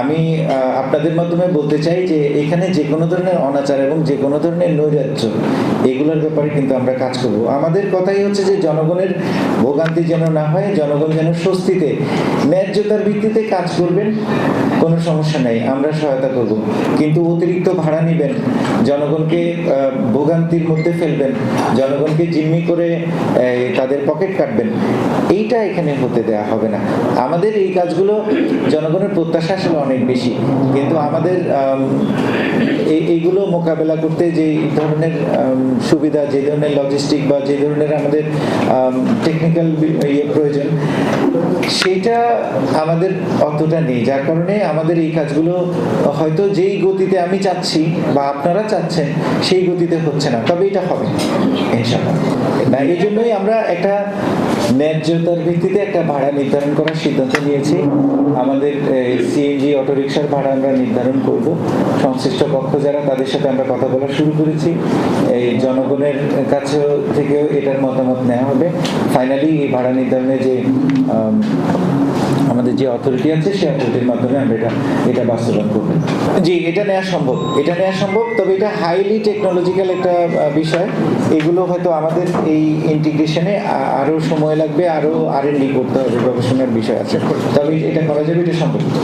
আমি আপনাদের মাধ্যমে বলতে চাই যে এখানে যে কোনো ধরনের অনাচার এবং যে কোনো ধরনের নৈরাজ্য, এগুলোর ব্যাপারে কিন্তু আমরা কাজ করব। আমাদের কথাই হচ্ছে যে জনগণের ভোগান্তি যেন না হয়, জনগণ যেন স্বস্তিতে, ন্যায্যতার ভিত্তিতে কাজ করবেন, কোনো সমস্যা নেই, আমরা সহায়তা করব। কিন্তু অতিরিক্ত ভাড়া নেবেন, জনগণকে ভোগান্তির মধ্যে ফেলবেন, জনগণকে জিম্মি করে তাদের পকেট কাটবেন, এইটা এখানে হতে দেওয়া হবে না। আমাদের এই কাজগুলো জনগণের প্রত্যাশা আসলে অনেক বেশি। কিন্তু আমাদের আম, এই এইগুলো মোকাবেলা করতে যে ধরনের সুবিধা যে ধরনের লজিস্টিক বা যে ধরনের আমাদের টেকনিক্যাল ইয়ে প্রয়োজন সেইটা আমাদের অতটা নেই। যার কারণে আমাদের এই কাজগুলো হয়তো যেই গতিতে আমি চাচ্ছি বা আপনারা চাচ্ছেন সেই গতিতে হচ্ছে না। তবে এটা হবে না এই জন্যই আমরা একটা ন্যায্যতার ভিত্তিতে একটা ভাড়া নির্ধারণ করার সিদ্ধান্ত নিয়েছি। আমাদের সিএনজি অটোরিকশার ভাড়া আমরা নির্ধারণ করব। সংশ্লিষ্ট পক্ষ যারা, তাদের সাথে আমরা কথা বলা শুরু করেছি। এই জনগণের কাছে থেকেও এটার মতামত নেওয়া হবে। ফাইনালি এই ভাড়া নির্ধারণে যে আমাদের যে অথরিটি আছে, সেই অথরিটির মাধ্যমে আমরা এটা এটা বাস্তবায়ন করব। জি, এটা নেওয়া সম্ভব। এটা নেওয়া সম্ভব, তবে এটা হাইলি টেকনোলজিক্যাল একটা বিষয়। এগুলো হয়তো আমাদের এই ইন্টিগ্রেশনে আরও সময় লাগবে আরও আর এন করতে হবে, গবেষণার বিষয় আছে। তবে এটা করা যাবে, এটা সম্ভব।